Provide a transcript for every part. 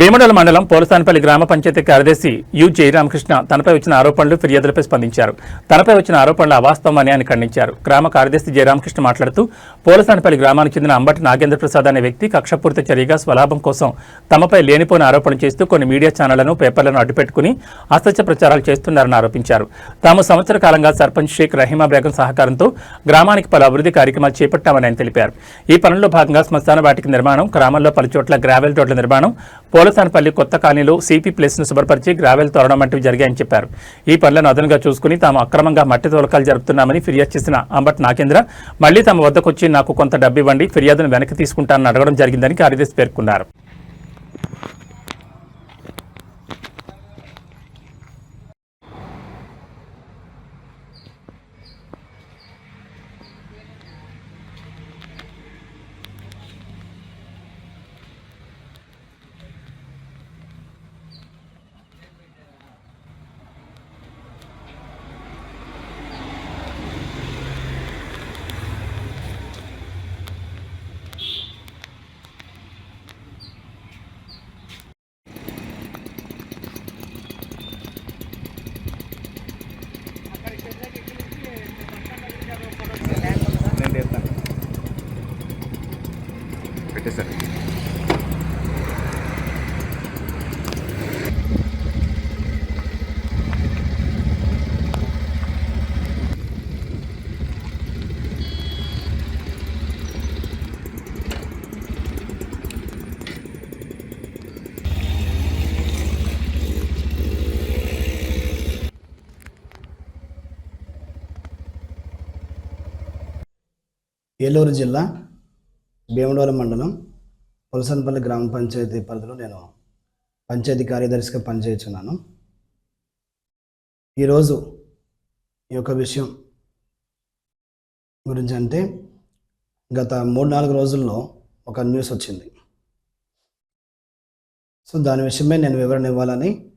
భీమడోల మండలం పోలసానపల్లి గ్రామ పంచాయతీ కార్యదర్శి యు జయరామకృష్ణ తనపై వచ్చిన ఆరోపణలు ఫిర్యాదులపై స్పందించారు. తనపై వచ్చిన ఆరోపణలు అవాస్తవమని ఆయన ఖండించారు. గ్రామ కార్యదర్శి జయరామకృష్ణ మాట్లాడుతూ పోలసానపల్లి గ్రామానికి చెందిన అంబటి నాగేంద్ర ప్రసాద్ అనే వ్యక్తి కక్షపూరిత చర్యగా స్వలాభం కోసం తమపై లేనిపోయిన ఆరోపణలు చేస్తూ కొన్ని మీడియా ఛానళ్ళను పేపర్లను అడ్డుపెట్టుకుని అసత్య ప్రచారాలు చేస్తున్నారని ఆరోపించారు. తాము సంవత్సర కాలంగా సర్పంచ్ షేక్ రహీమా బేగం సహకారంతో గ్రామానికి పలు అభివృద్ధి కార్యక్రమాలు చేపట్టామని ఆయన తెలిపారు. ఈ పనుల్లో భాగంగా శ్మశాన వాటికి నిర్మాణం గ్రామంలో పలు చోట్ల గ్రావెల్ రోడ్ల నిర్మాణం పోలసానపల్లి కొత్త కాలనీలో సీపీ ప్లేస్ను శుభ్రపరిచి గ్రావెల్ తోరణం వంటివి జరిగాయని చెప్పారు. ఈ పనులను అదనంగా చూసుకుని తాము అక్రమంగా మట్టి తోలకాలు జరుపుతున్నామని ఫిర్యాదు చేసిన అంబట్ నాగేంద్ర మళ్ళీ తమ వద్దకొచ్చి నాకు కొంత డబ్బు ఇవ్వండి ఫిర్యాదును వెనక్కి తీసుకుంటానని అడగడం జరిగిందని కార్యదర్శి పేర్కొన్నారు. పెట్టేశాను ఏలూరు జిల్లా భీమడోల మండలం పులసన్పల్లి గ్రామ పంచాయతీ పరిధిలో నేను పంచాయతీ కార్యదర్శిగా పనిచేస్తున్నాను. ఈరోజు ఈ యొక్క విషయం గురించి అంటే గత మూడు నాలుగు రోజుల్లో ఒక న్యూస్ వచ్చింది. సో దాని విషయమై నేను వివరణ ఇవ్వాలని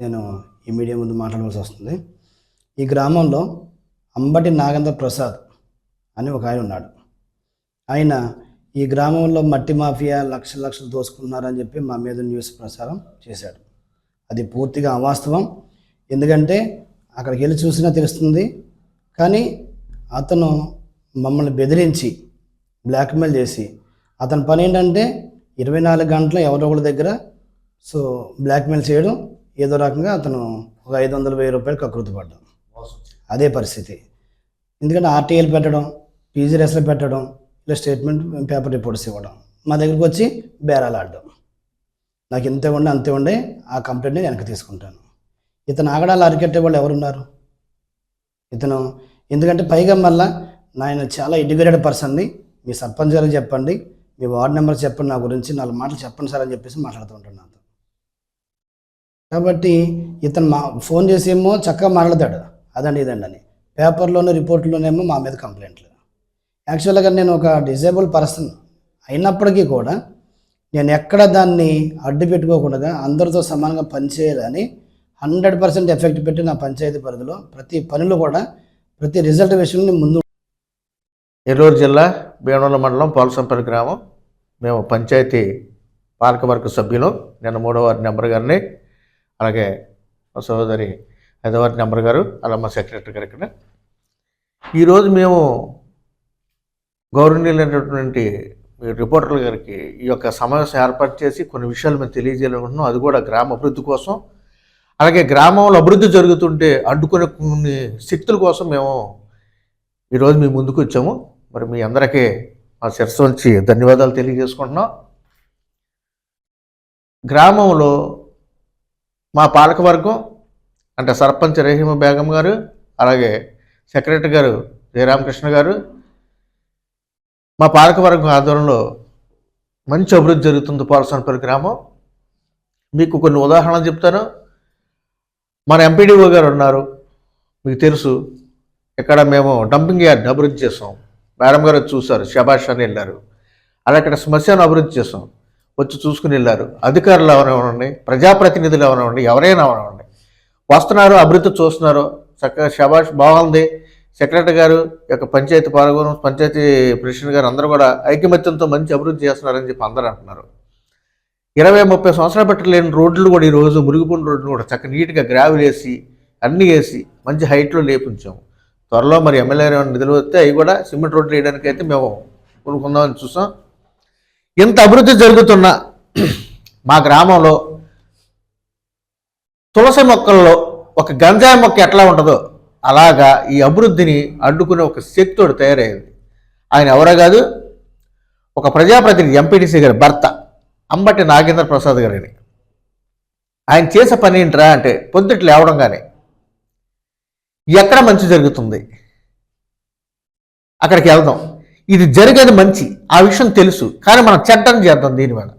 నేను ఈ మీడియా ముందు మాట్లాడవలసి వస్తుంది. ఈ గ్రామంలో అంబటి నాగేంద్ర ప్రసాద్ అని ఒక ఆయన ఉన్నాడు. ఆయన ఈ గ్రామంలో మట్టి మాఫియా లక్షల లక్షలు దోసుకున్నారని చెప్పి మా మీద న్యూస్ ప్రసారం చేశాడు. అది పూర్తిగా అవాస్తవం. ఎందుకంటే అక్కడికి వెళ్ళి చూసినా తెలుస్తుంది. కానీ అతను మమ్మల్ని బెదిరించి బ్లాక్మెయిల్ చేసి అతని పని ఏంటంటే ఇరవై నాలుగు గంటలు ఎవరో ఒకరి దగ్గర సో బ్లాక్మెయిల్ చేయడం. ఏదో రకంగా అతను ఒక ఐదు వందల వెయ్యి రూపాయలు కకృతి పడ్డాం అదే పరిస్థితి. ఎందుకంటే ఆర్టీఎల్ పెట్టడం పీజీ రెస్లో పెట్టడం ఇలా స్టేట్మెంట్ పేపర్ రిపోర్ట్స్ ఇవ్వడం. మా దగ్గరికి వచ్చి బేరాలు ఆడడం. నాకు ఇంత ఉండే అంతే ఉండే ఆ కంప్లైంట్ని వెనక్కి తీసుకుంటాను. ఇతను ఆగడాలు అరికెట్టే వాళ్ళు ఎవరున్నారు? ఇతను ఎందుకంటే పైగా మళ్ళా నాయన చాలా ఎడ్యుకేటెడ్ పర్సన్ని మీ సర్పంచ్ గారికి చెప్పండి మీ వార్డ్ నెంబర్ చెప్పండి నా గురించి నాలుగు మాటలు చెప్పండి సార్ అని చెప్పేసి మాట్లాడుతూ ఉంటాను నాతో. కాబట్టి ఇతను మా ఫోన్ చేసి ఏమో చక్కగా మాట్లాడతాడు. అదండి ఇదండి అని. పేపర్లోనే రిపోర్ట్లోనేమో మా మీద కంప్లైంట్లు యాక్చువల్గా నేను ఒక డిజేబుల్ పర్సన్ అయినప్పటికీ కూడా నేను ఎక్కడ దాన్ని అడ్డు పెట్టుకోకుండా అందరితో సమానంగా పనిచేయాలని హండ్రెడ్ పర్సెంట్ ఎఫెక్ట్ పెట్టి నా పంచాయతీ పరిధిలో ప్రతి పనిలో కూడా ప్రతి రిజల్ట్ విషయంలో ముందు ఏలూరు జిల్లా భీమవరం మండలం పోలసంపల్లి గ్రామం. మేము పంచాయతీ పాలకవర్గ సభ్యులు. నిన్న మూడో వారి నెంబర్ గారిని అలాగే మా సోదరి ఐదో వారి నెంబర్ గారు అలా మా సెక్రటరీ గారు ఇక్కడ. ఈరోజు మేము గౌరవనీయులైనటువంటి మీ రిపోర్టర్ల గారికి ఈ యొక్క సమావేశం ఏర్పాటు చేసి కొన్ని విషయాలు మేము తెలియజేయాలనుకుంటున్నాం. అది కూడా గ్రామ అభివృద్ధి కోసం. అలాగే గ్రామంలో అభివృద్ధి జరుగుతుంటే అడ్డుకునే కొన్ని శక్తుల కోసం మేము ఈరోజు మీ ముందుకు వచ్చాము. మరి మీ అందరికీ మా శిరస్సు నుంచి ధన్యవాదాలు తెలియజేసుకుంటున్నాం. గ్రామంలో మా పాలకవర్గం అంటే సర్పంచ్ రహీమ బేగం గారు అలాగే సెక్రటరీ గారు జయరామకృష్ణ గారు మా పాలకవర్గం ఆధ్వర్యంలో మంచి అభివృద్ధి జరుగుతుంది పాలసనపల్లి గ్రామం. మీకు కొన్ని ఉదాహరణలు చెప్తాను. మన ఎంపీడీఓ గారు ఉన్నారు. మీకు తెలుసు ఇక్కడ మేము డంపింగ్ యార్డ్ అభివృద్ధి చేసాం. మేడం గారు చూశారు శబాష్ అని వెళ్ళారు. అలా ఇక్కడ శ్మశానం అభివృద్ధి చేసాం. వచ్చి చూసుకుని వెళ్ళారు. అధికారులు ఎవరైనా ప్రజాప్రతినిధులు ఎవరైనా ఎవరైనా ఎవరైనా వస్తున్నారు అభివృద్ధి చూస్తున్నారు చక్కగా శబాష్ బాగుంది. సెక్రటరీ గారు యొక్క పంచాయతీ పాల్గొన పంచాయతీ ప్రెసిడెంట్ గారు అందరూ కూడా ఐకమత్యంతో మంచి అభివృద్ధి చేస్తున్నారని చెప్పి అందరూ అంటున్నారు. ఇరవై ముప్పై సంవత్సరాలు పెట్టలేని రోడ్లు కూడా ఈరోజు మురుగుపుని రోడ్లు కూడా చక్కగా నీట్గా గ్రావెల్ వేసి అన్నీ వేసి మంచి హైట్లో లేపించాము. త్వరలో మరి ఎమ్మెల్యే నిధులు వస్తే అవి కూడా సిమెంట్ రోడ్లు వేయడానికి అయితే మేము కొనుక్కుందామని చూసాం. ఇంత అభివృద్ధి జరుగుతున్న మా గ్రామంలో తులసి మొక్కల్లో ఒక గంజాయి మొక్క ఎట్లా ఉంటుందో అలాగా ఈ అభివృద్ధిని అడ్డుకునే ఒక శక్తితోడు తయారయ్యింది ఆయన ఎవరో కాదు ఒక ప్రజాప్రతినిధి ఎంపీటీసీ గారి భర్త అంబటి నాగేంద్ర ప్రసాద్ గారిని. ఆయన చేసే పని ఏంట్రా అంటే పొద్దుట లేవడంగానే ఎక్కడ మంచి జరుగుతుంది? అక్కడికి వెళ్దాం. ఇది జరిగేది మంచి ఆ విషయం తెలుసు కానీ మనం చెడ్డం చేద్దాం దీనివల్ల.